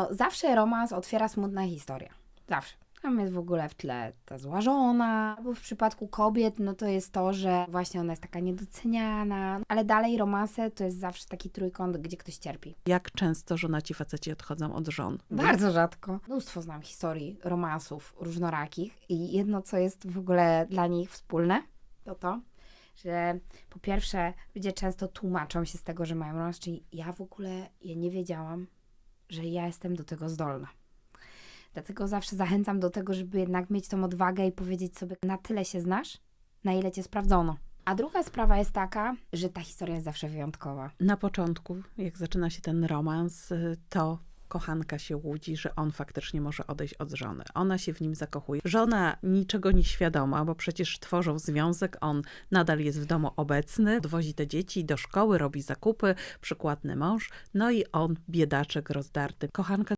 No, zawsze romans otwiera smutna historia. Zawsze. Tam jest w ogóle w tle ta zła żona, albo w przypadku kobiet, no to jest to, że właśnie ona jest taka niedoceniana, ale dalej romanse to jest zawsze taki trójkąt, gdzie ktoś cierpi. Jak często żonaci faceci odchodzą od żon? Bardzo rzadko. Mnóstwo znam historii romansów różnorakich i jedno, co jest w ogóle dla nich wspólne, to to, że po pierwsze ludzie często tłumaczą się z tego, że mają romans, czyli ja w ogóle ja nie wiedziałam, że ja jestem do tego zdolna. Dlatego zawsze zachęcam do tego, żeby jednak mieć tą odwagę i powiedzieć sobie, na tyle się znasz, na ile cię sprawdzono. A druga sprawa jest taka, że ta historia jest zawsze wyjątkowa. Na początku, jak zaczyna się ten romans, y, to kochanka się łudzi, że on faktycznie może odejść od żony. Ona się w nim zakochuje. Żona niczego nie świadoma, bo przecież tworzą związek, on nadal jest w domu obecny, odwozi te dzieci do szkoły, robi zakupy, przykładny mąż, no i on, biedaczek rozdarty. Kochanka